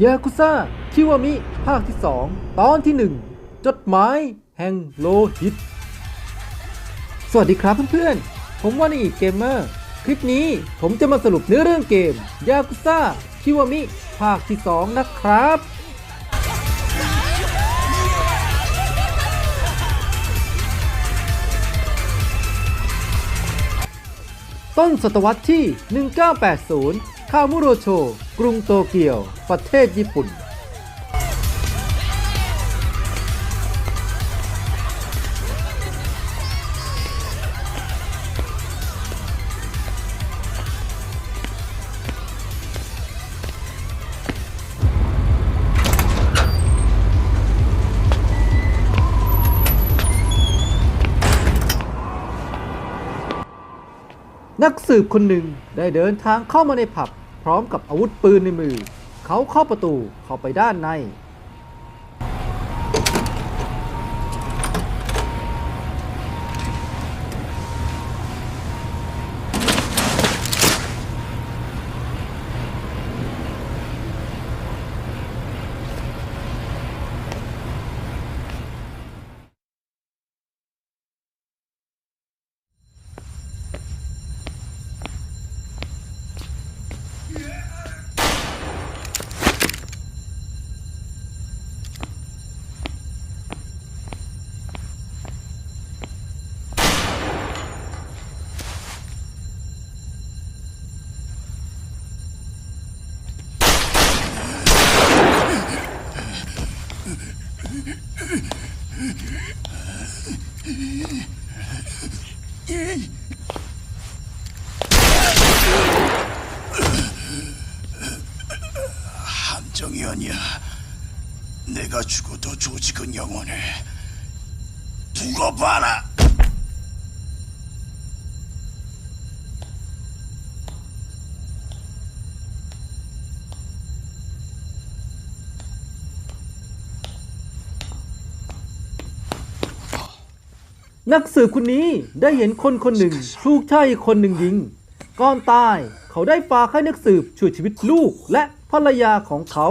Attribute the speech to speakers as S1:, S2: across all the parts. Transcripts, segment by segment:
S1: ยากุซ่า คิวามิ ภาคที่ 2 ตอนที่ 1 จดหมายแห่งโลหิต สวัสดีครับเพื่อนๆ ผมว่าในอีกเกมเมอร์ คลิปนี้ผมจะมาสรุปเนื้อเรื่องเกมยากุซ่า คิวามิ ภาคที่ 2 นะครับ ต้นศตวรรษที่ 1980 คามุโรโช กรุงโตเกียว ประเทศญี่ปุ่น นักสืบคนหนึ่งได้เดินทางเข้ามาในผับ พร้อมกับอาวุธปืนในมือ เขาเข้าประตูเข้าไปด้านใน
S2: 함정이 아니야. 내가 죽어도 조직은 영원해. 두고 봐라.
S1: นักสืบคนนี้ได้เห็นคนคนหนึ่งถูกชายคนหนึ่งยิง ก่อนตายเขาได้ฝากให้นักสืบช่วยชีวิตลูกและภรรยาของเขา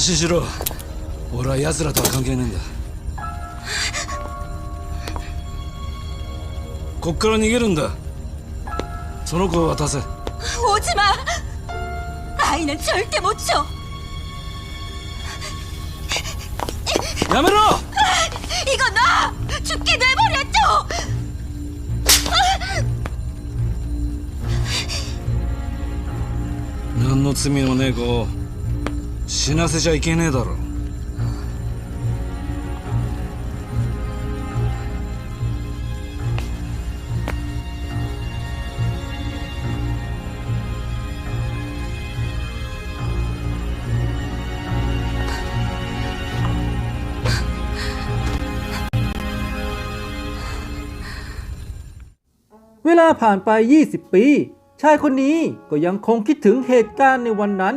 S3: 心しろ俺は奴らとは関係ねえんだこっから逃げるんだその子を渡せ
S4: 오지 마! 아이는 절대 못 줘!
S3: やめろ
S4: 이거 놔! 죽게 내버려 줘!
S3: 何の罪もねえ子を 死なせちゃいけねえだろ
S1: เวลาผ่านไป 20 ปี ชายคนนี้ก็ยังคงคิดถึงเหตุการณ์ในวันนั้น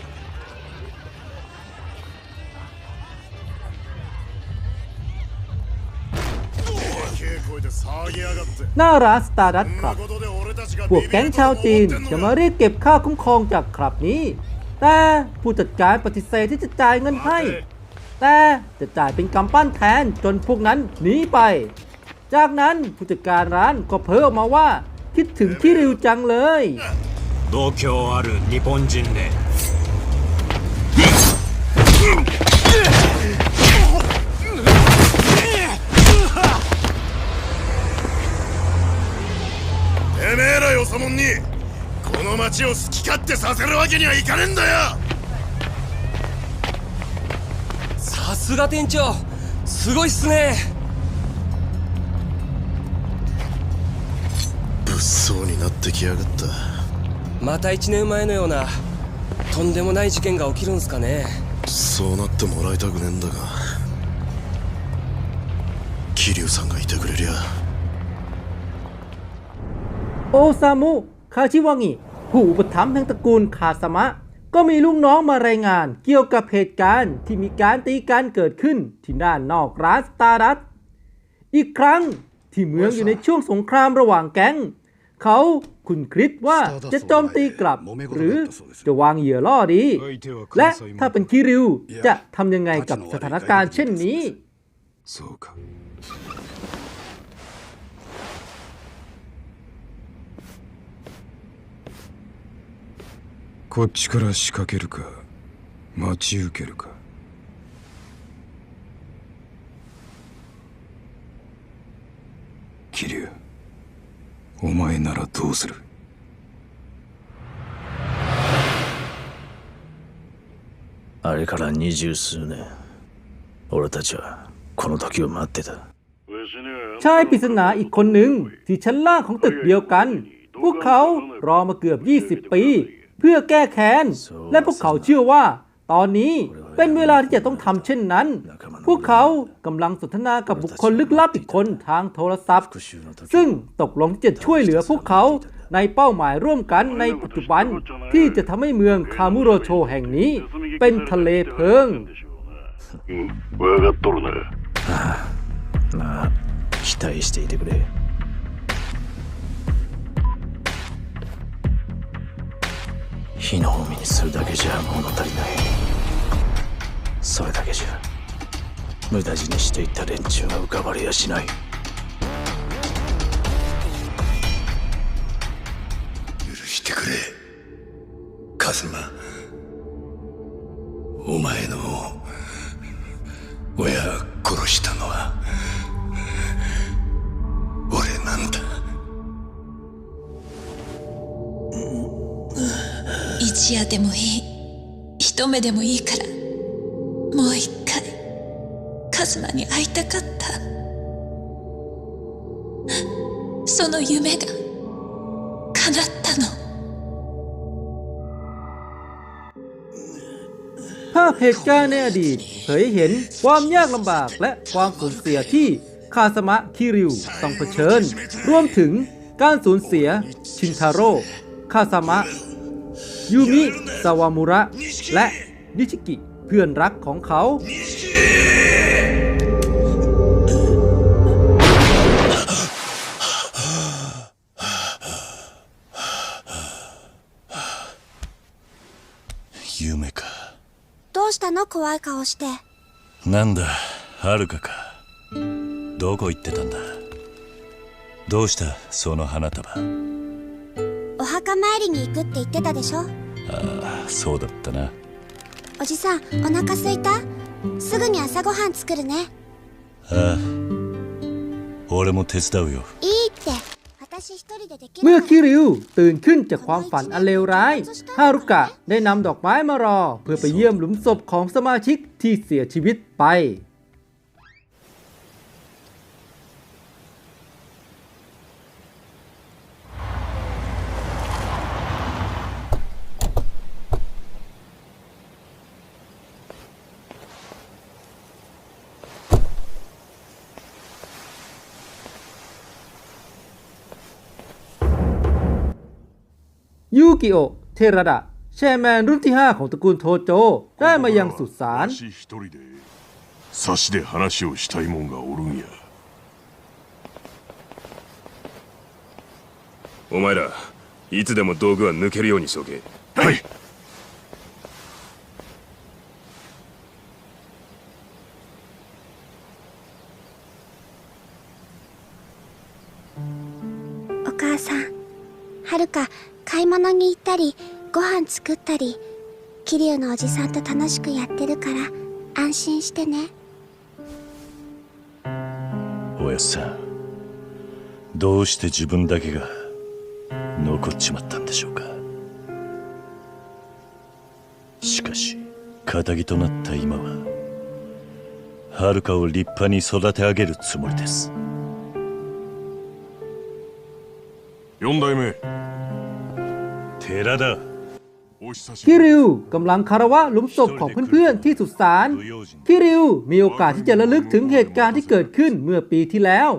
S1: หน้าร้านสตาร์ดัตคลับ พวกแก๊งชาวจีนจะมาเรียกเก็บค่าคุ้มครองจากคลับนี้ แต่ผู้จัดการปฏิเสธที่จะจ่ายเงินให้ แต่จะจ่ายเป็นกำปั้นแทนจนพวกนั้นหนีไป จากนั้นผู้จัดการร้านก็เพิ่มออกมาว่า คิดถึงที่ริวจังเลย
S5: 度胸ある日本人ね 町を好き勝手
S6: させるわけにはいかねえんだよ。
S7: さすが店長すごいっすね。
S6: 物騒になってきやがった。
S7: また1年前のようなとんでもない事件が起きるんすかね。
S6: そうなってもらいたくねえんだが。桐生さんがいてくれりゃ。
S1: 王様가지왕이 ผู้อุปถัมภ์แห่งตระกูลคาสมะ ก็มีลูกน้องมารายงานเกี่ยวกับเหตุการณ์ที่มีการตีกันเกิดขึ้นที่ด้านนอกร้านสตาร์ดัตอีกครั้งที่เมืองอยู่ในช่วงสงครามระหว่างแก๊ง เขาคุณคริสว่าจะโจมตีกลับ หรือจะวางเหยื่อล่อดี และถ้าเป็นคิริวจะทำยังไงกับสถานการณ์เช่นนี้
S8: こっちから仕掛けるか待ち受けるか桐生お前ならどうする
S5: あれから二十数年俺たちはこの時を待ってた
S1: ชายปริศนาอีกคนหนึ่งที่ชั้นล่างของตึกเดียวกัน พวกเขารอมาเกือบ 20 ปี เพื่อแก้แค้น และพวกเขาเชื่อว่า ตอนนี้เป็นเวลาที่จะต้องทำเช่นนั้น พวกเขากำลังสนทนากับบุคคลลึกลับอีกคนทางโทรศัพท์ ซึ่งตกลงที่จะช่วยเหลือพวกเขาในเป้าหมายร่วมกันในปัจจุบัน ที่จะทำให้เมืองคามุโรโชแห่งนี้ เป็นทะเลเพลิง
S6: 分かっとるな
S5: まあ期待していてくれ 火の海にするだけじゃ物足りない。それだけじゃ無駄死にしていた連中が浮かばれやしない。
S6: 許してくれカズマ。お前の親殺したのは。
S9: 一夜でもいい一目でもいいからもう一回カズマに会いたかったその夢が叶ったの
S1: ภาพเหตุการณ์ในอดีตเผยให้เห็นความยากลำบากและความสูญเสียที่คาสมะคิริวต้องเผชิญ รวมถึงการสูญเสียชินทาโร่คาสมะ ยูมิซาวามุระ และนิชิกิเพื่อนรักของเขา
S6: 夢か
S10: どうしたの怖い顔して
S11: なんだはるかかどこ行ってたんだどうしたその花束
S10: お墓参りに行くって言ってたでしょ
S11: ああそうだったな
S10: おじさんお腹すいたすぐに朝ごはん作るね
S11: ああ俺も手伝うよ
S10: いいって私一人ででき
S1: เมื่อ
S10: る
S1: คิริวตื่นขึ้นจากความฝันอันเลวร้าย ฮารุกะได้นำดอกไม้มารอ เพื่อไปเยี่ยมหลุมศพของสมาชิกที่เสียชีวิตไป ยูกิโอะเทระดะ แชร์แมนรุ่นที่ 5 ของตระกูลโทโจ ได้มายังสุสาน
S12: わし一人で差しで話をしたいもんがおるんや
S11: お前らいつでも道具は抜けるようにしとけ
S12: はい
S10: 物に行ったりご飯作ったり桐生のおじさんと楽しくやってるから安心してね。
S11: おやっさんどうして自分だけが残っちまったんでしょうか？仇となった今は遥かを立派に育て上げるつもりです。
S12: 四代目
S11: 寺
S12: だ
S1: คิริวกำลังคารวะหลุมศพของเพื่อนๆที่สุสานคิริวมีโอกาสที่จะระลึกถึงเหตุการณ์ที่เกิดขึ้นเมื่อปีที่แล้ว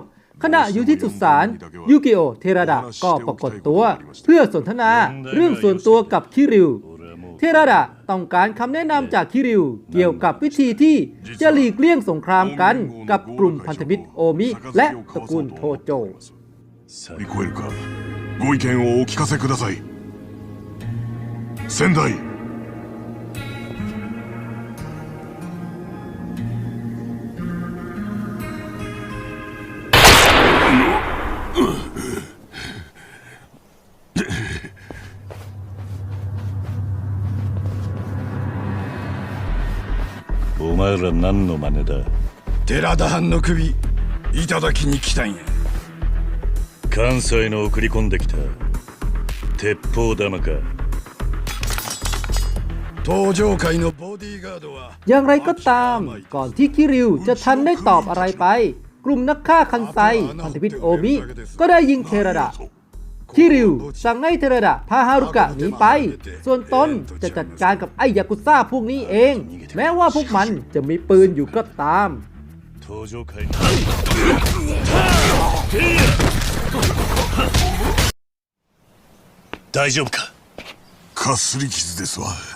S1: ขณะอยู่ที่สุสานยูกิโอเทระดะก็ปรากฏตัว เพื่อสนทนาเรื่องส่วนตัวกับคิริว เทระดะต้องการคำแนะนำจากคิริว เกี่ยวกับวิธีที่จะหลีกเลี่ยงสงครามกันกับกลุ่มพันธมิตรโอมิและตระกูลโทโจ
S12: 仙台
S11: お前ら何の真似だ？
S6: 寺田藩の首いただきに来たんや。
S11: 関西の送り込んできた鉄砲玉か
S1: อย่างไรก็ตาม ก่อนที่คิริวจะทันได้ตอบอะไรไป กลุ่มนักฆ่าคันไซ พันธมิตรโอมิ ก็ได้ยิงเทระดะ คิริวสั่งให้เทระดะพาฮารุกะหนีไป ส่วนตนจะจัดการกับไอ้ยากุซ่าพวกนี้เอง แม้ว่าพวกมันจะมีปืนอยู่ก็ตาม
S11: 登場界の大丈夫か
S12: かすり傷ですわ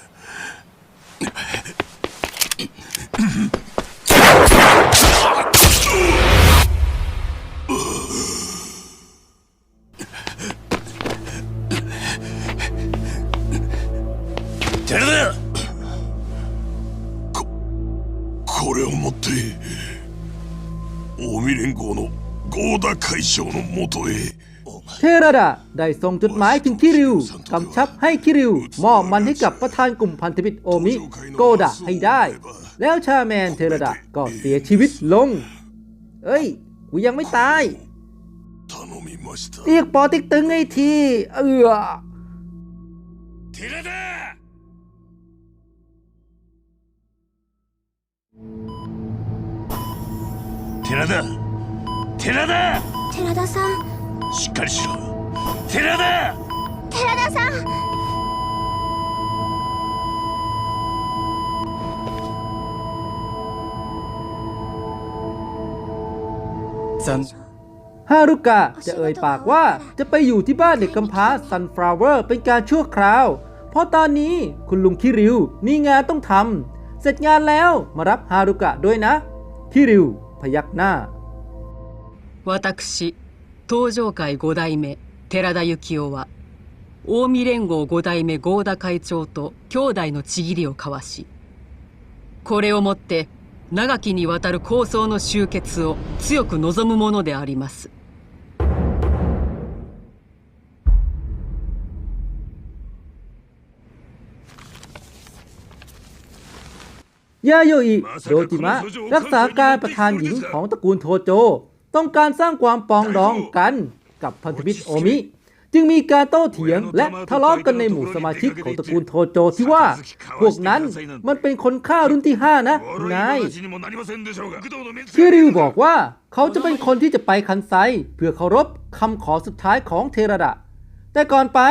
S12: 連合の合田会長のもとへ。
S1: เทระดะได้ส่งจดหมายถึงคิริวกำชับให้คิริวมอบมันให้กับประธานกลุ่มพันธมิตรโอมิ โกดะให้ได้ แล้วชาแมนเทระดะก็เสียชีวิตลง เอ้ย กูยังไม่ตาย
S12: 頼みました
S1: เรียกปอติ๊กตึงไอ้ที เอือ
S11: 寺田寺田寺田
S10: 寺田さん
S11: しっかりしろ寺田
S10: 寺田さん
S5: 残
S1: ฮารุกะจะเอ่ยปากว่าจะไปอยู่ที่บ้านเด็กกำพร้าซันฟลาวเวอร์เป็นการชั่วคราว เพราะตอนนี้คุณลุงคิริวมีงานต้องทำ เสร็จงานแล้วมารับฮารุกะด้วยนะ คิริวพยักหน้า
S13: 私 東上会五代目寺田幸雄は近江連合五代目合田会長と兄弟のちぎりを交わしこれをもって長きにわたる抗争の終結を強く望むものであります。
S1: ยาโยอิโดจิมะ รักษาการประธานหญิงของตระกูลโทโจ ต้องการสร้างความปองดองกันกับพันธมิตรโอมิ จึงมีการโต้เถียงและทะเลาะกันในหมู่สมาชิกของตระกูลโทโจที่ว่า พวกนั้นมันเป็นคนฆ่ารุ่นที่ 5 นะนายคิริวบอกว่าเขาจะเป็นคนที่จะไปคันไซ เพื่อเคารพคำขอสุดท้ายของเทระดะ แต่ก่อนไป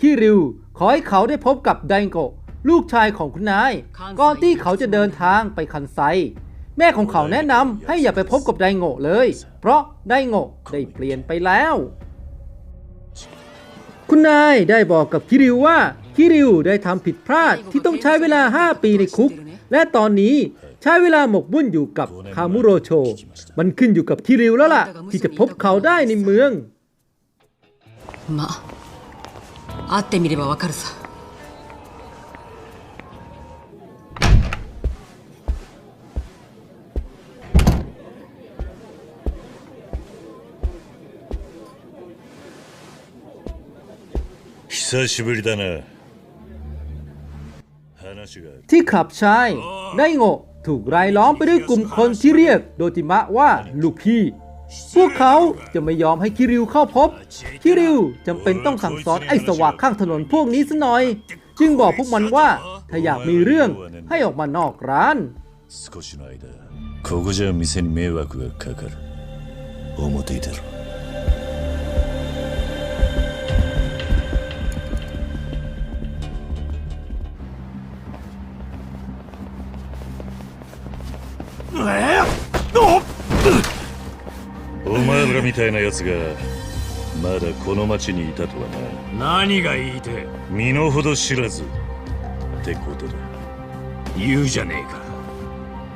S1: คิริวขอให้เขาได้พบกับไดโกะลูกชายของคุณนาย ก่อนที่เขาจะเดินทางไปคันไซ แม่ของเขาแนะนำให้อย่าไปพบกับไดโงะเลย เพราะไดโงะได้เปลี่ยนไปแล้ว คุณนายได้บอกกับคิริวว่าคิริวได้ทำผิดพลาดที่ต้องใช้เวลา 5 ปีในคุก และตอนนี้ใช้เวลาหมกบุ่นอยู่กับคามุโรโช มันขึ้นอยู่กับคิริวแล้วล่ะ ที่จะพบเขาได้ในเมือง
S13: มาอาเตมิเรบาวาคารซ
S11: 久しぶりだな話がある
S1: ที่คลับชายไดโงะถูกรายล้อมไปด้วยกลุ่มคนที่เรียกโดจิมะว่าลูกพี่ พวกเขาจะไม่ยอมให้คิริวเข้าพบ คิริวจำเป็นต้องสั่งสอนไอ้สวากข้างถนนพวกนี้ซะหน่อย จึงบอกพวกมันว่า ถ้าอยากมีเรื่องให้ออกมานอกร้าน
S11: 少しの間ここじゃ店に迷惑がかかる表出ろ みたいな奴がまだこの町にいたとはな。
S5: 何が言いて
S11: 身の程知らずってことだ。
S5: 言うじゃねえか。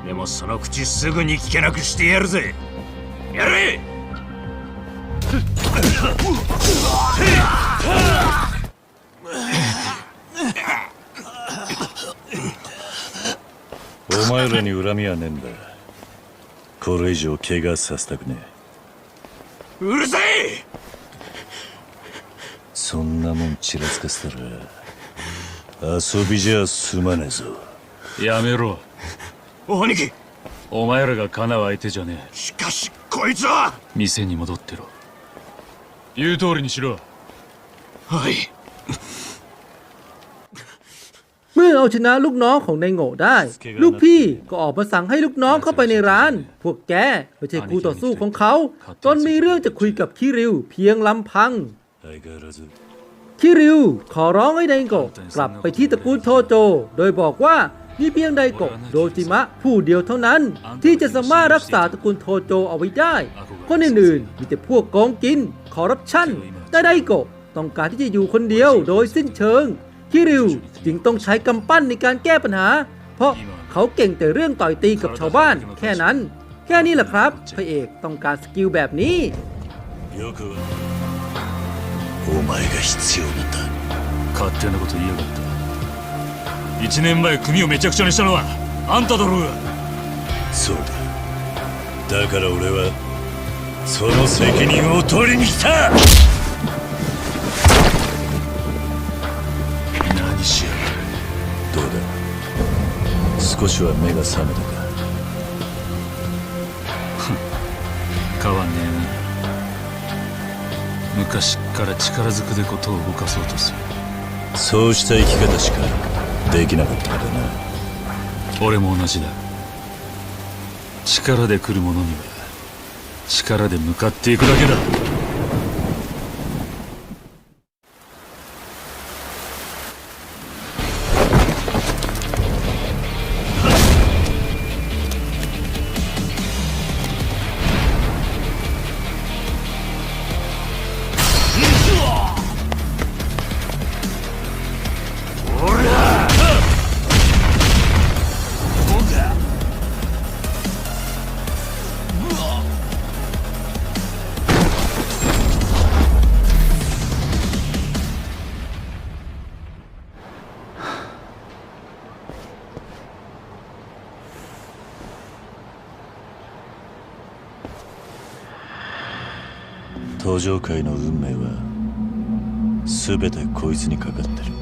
S5: でもその口すぐに聞けなくしてやるぜ。やれ！
S11: お前らに恨みはねえんだ。これ以上怪我させたくねえ
S5: うるさい！
S11: そんなもんちらつかせたら遊びじゃ済まねえぞ。
S8: やめろ。
S5: 兄貴！
S8: お前らがかなう相手じゃねえ。
S5: しかしこいつは！
S8: 店に戻ってろ。言う通りにしろ。
S5: はい
S1: เมื่อเอาชนะลูกน้องของนายโง่ได้ ลูกพี่ก็ออกมาสั่งให้ลูกน้องเข้าไปในร้าน พวกแกไม่ใช่คู่ต่อสู้ของเขาจนมีเรื่องจะคุยกับคิริวเพียงลำพังคิริวขอร้องให้ไดโง่กลับไปที่ตระกูลโทโจ โดยบอกว่ามีเพียงไดโกะโดจิมะผู้เดียวเท่านั้น ที่จะสามารถรักษาตระกูลโทโจเอาไว้ได้ คนอื่นๆมีแต่พวกกองกิน ขอรับชั่นแต่ไดโกะต้องการที่จะอยู่คนเดียวโดยสิ้นเชิง คิริวจึงต้องใช้กำปั้นในการแก้ปัญหา เพราะเขาเก่งแต่เรื่องต่อยตีกับชาวบ้าน แค่นั้น แค่นี้แหละครับพระเอกต้องการสกิลแบบนี้
S11: よくはお前が必要なんだ
S8: 勝手なこと言いやがった1年前組をめちゃくちゃにしたのはあんただろうが
S11: そうだだから俺はその責任を取りに来た 少しは目が覚めたか？
S8: 変わんねえな。昔っから力ずくでことを動かそうとする。
S11: そうした生き方しかできなかったんだな。
S8: 俺も同じだ。力で来る者には力で向かっていくだけだ
S11: 登場界の運命は全てこいつにかかってる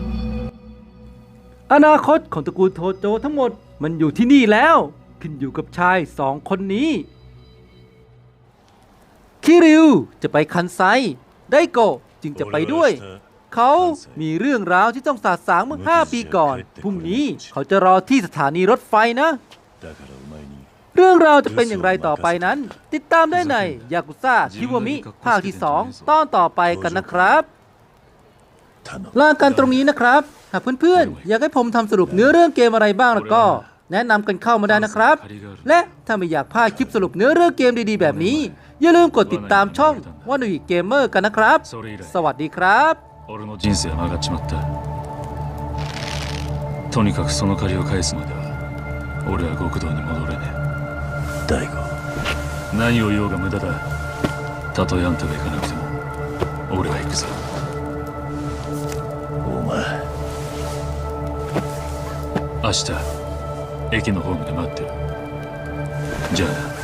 S1: อนาคตของตระกูลโทโจทั้งหมดมันอยู่ที่นี่แล้ว ขึ้นอยู่กับชายสองคนนี้ คิริวจะไปคันไซ ไดโกะจึงจะไปด้วย เขามีเรื่องราวที่ต้องสาสางเมื่อ 5 ปีก่อน พรุ่งนี้เขาจะรอที่สถานีรถไฟนะ
S11: だからお前に
S1: เรื่องราวจะเป็นอย่างไรต่อไปนั้น ติดตามได้ในยากุซ่าคิวมิภาคที่ 2 ตอนต่อไปกันนะครับลากันตรงนี้นะครับ หากเพื่อนๆ อยากให้ผมทำสรุปเนื้อเรื่องเกมอะไรบ้างแล้วก็ แนะนำกันเข้ามาได้นะครับ และถ้าไม่อยากพลาดคลิปสรุปเนื้อเรื่องเกมดีๆ แบบนี้ อย่าลืมกดติดตามช่องว่านุยเกมเมอร์กันนะครับ สวัสดีครับ
S8: とにかくその借りを返すまでは俺は極道に戻れねえ
S11: 大悟
S8: え何を言おうが無駄だ。たとえあんたが行かなくても。俺は行くぞ。
S11: お前。
S8: 明日駅のホームで待ってる。じゃあな